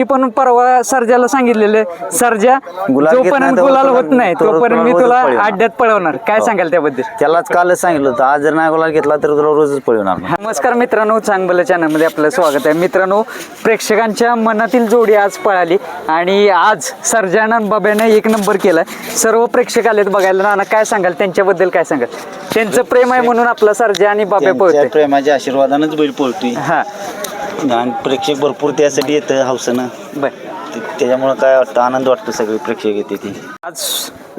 मी पण परवा सर्जाला सांगितलेलं सर्जा गुलाल घेत जोपर्यंत नाही गुलाल होत नाही तोपर्यंत तोपर्यंत मी रोजच तुला पळवणार. अड्ड्यात पळवणार. काय सांगाल त्याबद्दल? त्यालाच कालच सांगितलं होतं. आज जर नाही गुलाल घेतला तर तुला रोजच पळवणार नमस्कार मित्रांनो चांगलं चॅनलमध्ये आपलं स्वागत आहे. मित्रांनो प्रेक्षकांच्या मनातील जोडी आज पळाली आणि आज सर्जाना बाब्याने एक नंबर केला. सर्व प्रेक्षक आलेत बघायला. नाना काय सांगाल? त्यांच्याबद्दल काय सांगाल? त्यांचं प्रेम आहे म्हणून आपला सर्जा आणि बाब्या त्यांच्या पळतोय. प्रेमाच्या आशीर्वादानच बैल पळतोय. हा. आणि प्रेक्षक भरपूर त्यासाठी येतं हौसनं बर त्याच्यामुळं काय वाटतं आनंद वाटतो सगळे प्रेक्षक येते ती आज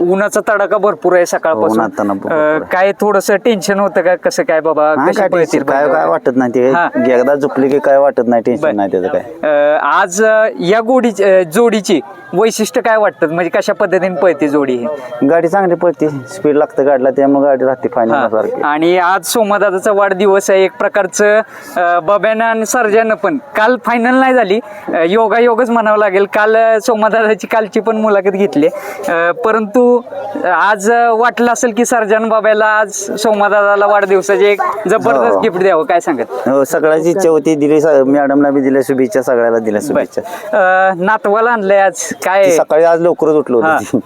उन्हाचा तडाखा भरपूर आहे सकाळपासून उन्हात तणाव भरपूर अं, आहे. काय थोडस टेन्शन होतं का कसं काय बाबा हा, कशी काय पळतील काय बैल? वाटत नाही हा. ते एकदा झोपले की काय वाटत नाही. टेन्शन नाही त्याचं काय अं, आज अं, या गोडी जोडीची वैशिष्ट्य काय वाटतं? म्हणजे कशा पद्धतीने पळते जोडी ही? गाडी चांगली पळते. स्पीड लागतं गाडीला त्यामुळे गाडी राहते फायनल सारखी. हा. आणि आज सोमादादाचा वाढदिवस आहे एक प्रकारचं बब्यानं आणि सर्जानं पण. काल फायनल नाही झाली. अं, योगायोगच म्हणावं लागेल. काल अं, सोमादादाची कालची पण मुलाखत घेतली. परंतु आज वाटलं असेल की सर्जन बाब्याला आज सोमादादाला वाढदिवसाचे एक जबरदस्त हो. गिफ्ट द्यावं. काय सांगत हो सगळ्याची इच्छा होती. दिली मॅडमला बी दिल्या शुभेच्छा सगळ्याला दिल्या शुभेच्छा. नातवाला आणलंय आज. काय? ती सकाळी आज लवकरच उठलो होतो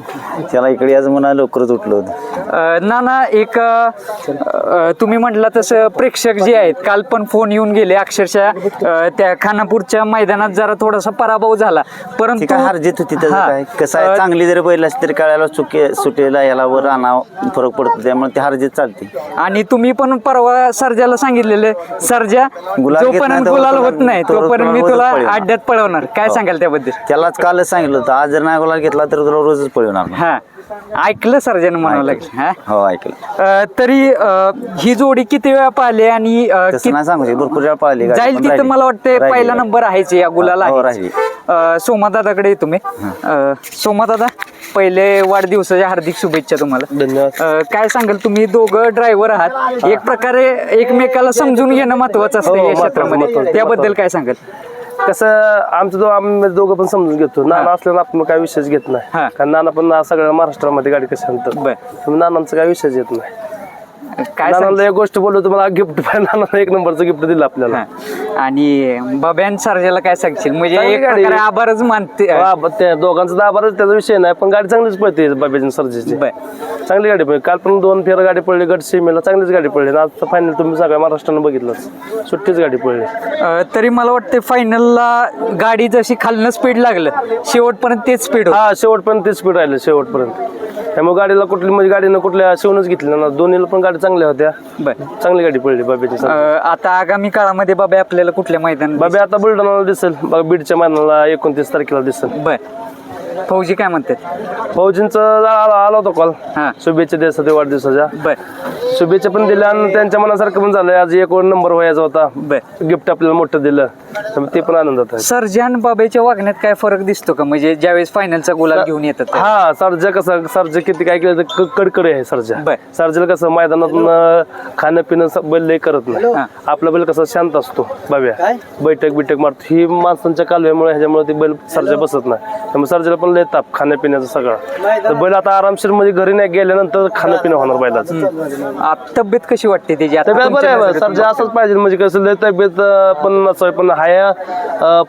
त्याला इकडे आज म्हणा लवकरच उठलो होतो. अं, नाना एक अं, तुम्ही म्हटलं तसं प्रेक्षक जे आहेत काल पण फोन येऊन गेले अक्षरशः अं, त्या खानापूरच्या मैदानात जरा थोडासा पराभव झाला. ती परंतु काय हारजीत होती त्याचं हा. काय? कसं आहे? चांगली जरी बैल असली तरी कळायला चुके सुटेला याला वर आणा फरक पडतो. त्यामुळे ती हारजीत चालते. आणि तुम्ही पण परवा सर्जाला सांगितलेलं सर्जा गुलाल घेत जोपर्यंत नाही गुलाल तोपर्यंत- होत नाही तोपर्यंत तोपर्यंत मी तुला पळवणार. अड्ड्यात पळवणार. काय हो. सांगाल त्याबद्दल? त्यालाच कालच सांगितलं होतं. आज जर नाही गुलाल घेतला तर तुला रोजच पळवणार हा. ऐकलं सर्जन म्हणावं लागेल. हा. हो ऐकलं. अं, तरी अं, ही जोडी किती वेळा पाहिली आणि अं, तसं कित- नाही सांगू शकत, भरपूर वेळा पळाली गाडी, जाईल पण तिथं राहिली. मला वाटतं राहिली पहिला गाडी. नंबर आहेच या गुलाला हो, आहेच. राहिली. अं, सोमादादाकडे तुम्ही. अं, सोमादादा पहिले वाढदिवसाच्या हार्दिक शुभेच्छा तुम्हाला. धन्यवाद. अं, काय सांगाल तुम्ही? दोघं ड्रायव्हर आहात. एक प्रकारे एकमेकाला समजून घेणं महत्वाचं असतं हो, या महत्वाचं, क्षेत्रामध्ये. महत्वाचं. त्याबद्दल काय सांगाल? कसं आमचं दो आम्ही दोघं पण समजून घेतो. नाना असल्यानं आपण काय विषयच घेत हा. नाही कारण नाना पण सगळ्या महाराष्ट्रामध्ये गाडी कशी आणतात. बर. त्यामुळे नानांचं काय विषयच येत नाही. काय सांग नानाला एक गोष्ट बोललो तुम्हाला गिफ्ट नानाला एक नंबरचं गिफ्ट दिलं आपल्याला. हा. आणि बब्यान सारख्याला काय सांगशील? म्हणजे चांगली एक गाडी. प्रकारे आभारच मानते. हा, ब- त्या दोघांचा दाबारच त्याचा विषय नाही पण गाडी चांगलीच पळते बाबेजी सर्जेची. बर. चांगली गाडी पडली काल पण दोन फेर गाडी पडली गट सीमेला चांगलीच गाडी पडली. आणि आता फायनल तुम्ही सगळ्या महाराष्ट्रानं बघितलंच. सुट्टीच गाडी पडली अं, तरी मला वाटते फायनलला गाडी जशी खालनं स्पीड लागलं शेवटपर्यंत तेच स्पीड हा शेवटपर्यंत तेच स्पीड राहिलं शेवटपर्यंत. त्यामुळे गाडीला कुठली म्हणजे गाडीनं कुठल्या शिवूनच घेतली ना दोन्हीला पण गाडी चांगल्या होत्या. बर. चांगली गाडी पडली बाबेची अं, आता आगामी काळामध्ये बाबा आपल्याला कुठल्या मैदान बाबे आता बुलढाणाला दिसेल. बघा बीडच्या मैदानाला एकोणतीस तारखेला दिसेल. बर. फौजी काय म्हणतात? फौजींचा आला आला होता कॉल हा. शुभेच्छा द्यायसाठी वाढदिवसाच्या. बर. शुभेच्छा पण दिल्या आणि त्यांच्या मनासारखं पण झालं आज एक नंबर व्हायचा होता. गिफ्ट आपल्याला मोठं दिलं. त्यामुळे ते पण आनंदात आहे सर्जन बाबाच्या वागण्यात काय फरक दिसतो का? म्हणजे ज्यावेळेस फायनलचा गुलाल घेऊन येतात ते? हा सर्जा कसं सर्जा किती काय केलं तर क- कडकडे आहे सर्जा. बर. सर्जाला कसं मैदानात खाणं पिणं स- बैल लय करत नाही. हा. आपला बैल कसा शांत असतो बाब्या. बैठक बिठक मारतो. ही माणसांच्या कालव्यामुळे ह्याच्यामुळे ती बैल सर्जा बसत नाही. त्यामुळे सर्जाला पण लय ताप खाण्यापिण्याचा सगळा. तर बैल आता आरामशीर म्हणजे घरी नाही गेल्यानंतर खाणं पिणं होणार बैलाचं. आ, तब्येत कशी वाटते त्याची? आता तब्येत बरं आहे? सर्जा असंच पाहिजे म्हणजे कसं लय तब्येत अं, पण नसावी पण हाया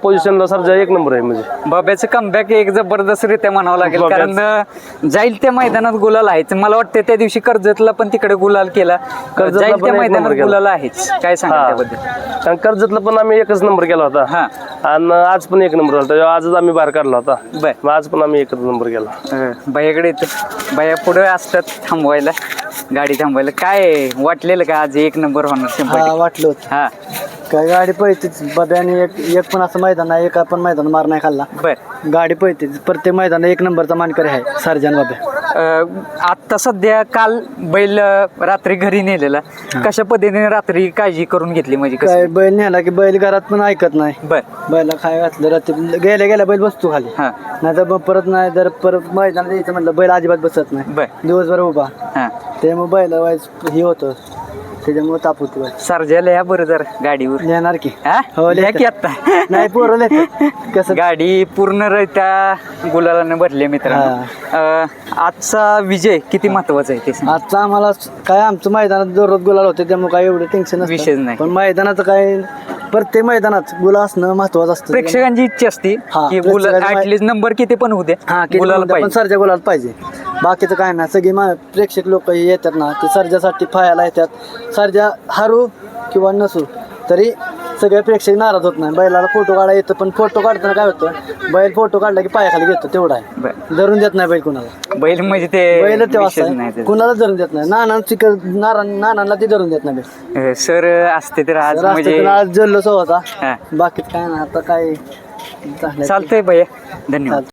पोझिशनला सर्जा एक नंबर आहे म्हणजे. बाब्याचं कमबॅक एक जबरदस्त रित्या म्हणावं लागेल कारण जाईल त्या मैदानात गुलाल आहेच. मला वाटतं त्या दिवशी कर्जतला पण तिकडे गुलाल केला. जाईल पण त्या मैदानात. गुलाल आहेच. काय सांगा. त्याबद्दल? आणि कर्जतला पण आम्ही एकच नंबर केला होता. हा. आणि आज पण एक नंबर झाला होता. आजच आम्ही बाहेर काढला होता. बर. मग आज पण आम्ही एकच नंबर केला. भैयाकडे येतो. भैया पुढे असतात थांबवायला. गाडी थांबवायला. काय वाटलेलं का आज एक नंबर होणार? वाटलं होतं. हा. काय गाडी पळतेच. बब्याने एक एक पण असं मैदान नाही एक पण मैदान मार नाही खाल्ला. बर. गाडी पळतेच. प्रत्येक मैदान एक नंबरचा मानकरी आहे सर्जन बाब्या अं, आत्ता सध्या काल बैल अं, रात्री घरी नेलेला. कशा पद्धतीने रात्री काळजी करून घेतली म्हणजे कसं? काय बैल नेला की बैल घरात पण ऐकत नाही. बर. बैला खाय घातलं रात्री गेल्या गेल्या बैल बसतो खाली. हा. नाही तर परत नाही तर परत मैदानात यायचं म्हटलं बैल अजिबात बसत नाही. बर. दिवसभर उभा. हा. त्यामुळे बैल वाईज हे होतं. त्याच्यामुळे ताप होती सर्जाला या बरं जर गाडीवर. नेणार की. हा? हो. की आता नाही पोरं. कसं? गाडी पूर्णरित्या गुलालाने भरली मित्रांनो. अं, आजचा विजय किती महत्त्वाचा आहे ते सांग. आजचा आम्हाला काय आमचं मैदानात दररोज गुलाल होते त्यामुळे काय एवढं टेन्शन विषयच नाही. पण मैदानाचं काय प्रत्येक मैदानात गुला असणं महत्वाचं असतं. प्रेक्षकांची इच्छा असते हा, की गुलाल प्रेक्षकांची- ऍटलीस्ट नंबर किती पण होऊ दे. हा गुलाल पण पाहिजे. सरजा गुलाल पाहिजे. बाकीचं काय नाही. सगळी मा- प्रेक्षक लोक येतात ना ते सर्जासाठी फायाला येतात. सर्जा हरू किंवा नसू तरी सगळे प्रेक्षक नाराज होत नाही. बैलाला फोटो काढा येतं पण फोटो काढताना काय होतं बैल फोटो काढला की पायाखाली घेतो तेवढा आहे. धरून देत नाही बैल कुणाला. बैल म्हणजे ते बैल तेव्हा विषयच असं नाही आहे. त्याचा. कुणाला धरून देत नाही. नाना चिकल नाना नानाला ती धरून देत नाही बैल. अं, सर असते तर आज म्हणजे रास्त्यातून आज जल्लोष होता. हा. बाकीच काय ना आता काय. चालतंय भैया. धन्यवाद.